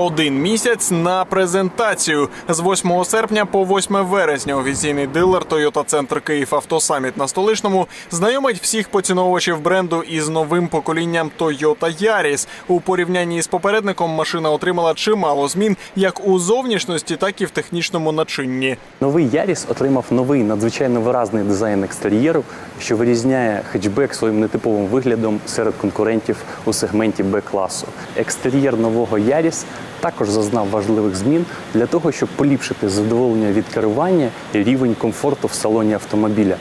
Один місяць на презентацію з 8 серпня по 8 вересня. Офіційний дилер Toyota Центр Київ Автосаміт на столичному знайомить всіх поціновувачів бренду із новим поколінням Toyota Yaris. У порівнянні з попередником машина отримала чимало змін як у зовнішності, так і в технічному начинні. Новий Яріс отримав новий надзвичайно виразний дизайн екстер'єру, що вирізняє хетчбек своїм нетиповим виглядом серед конкурентів у сегменті Б-класу. Екстер'єр нового Яріс також зазнав важливих змін для того, щоб поліпшити задоволення від керування і рівень комфорту в салоні автомобіля.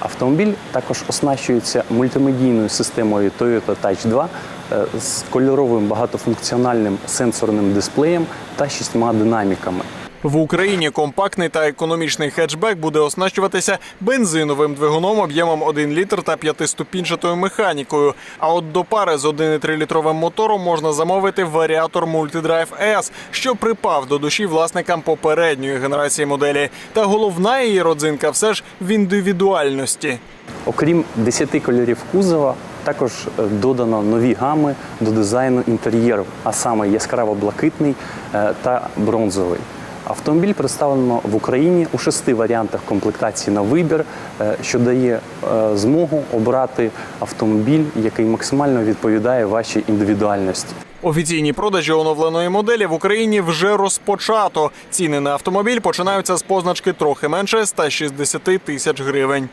Автомобіль також оснащується мультимедійною системою Toyota Touch 2 е, з кольоровим багатофункціональним сенсорним дисплеєм та шістьма динаміками. В Україні компактний та економічний хетчбек буде оснащуватися бензиновим двигуном об'ємом 1 літр та п'ятиступінчатою механікою. А от до пари з 1,3-літровим мотором можна замовити варіатор Multidrive S, що припав до душі власникам попередньої генерації моделі. Та головна її родзинка все ж в індивідуальності. Окрім 10 кольорів кузова, також е, додано нові гами до дизайну інтер'єру, а саме яскраво блакитний е, та бронзовий. Автомобіль представлено в Україні у шести варіантах комплектації на вибір, е, що дає е, змогу обрати автомобіль, який максимально відповідає вашій індивідуальності. Офіційні продажі оновленої моделі в Україні вже розпочато. Ціни на автомобіль починаються з позначки трохи менше 160 тисяч гривень.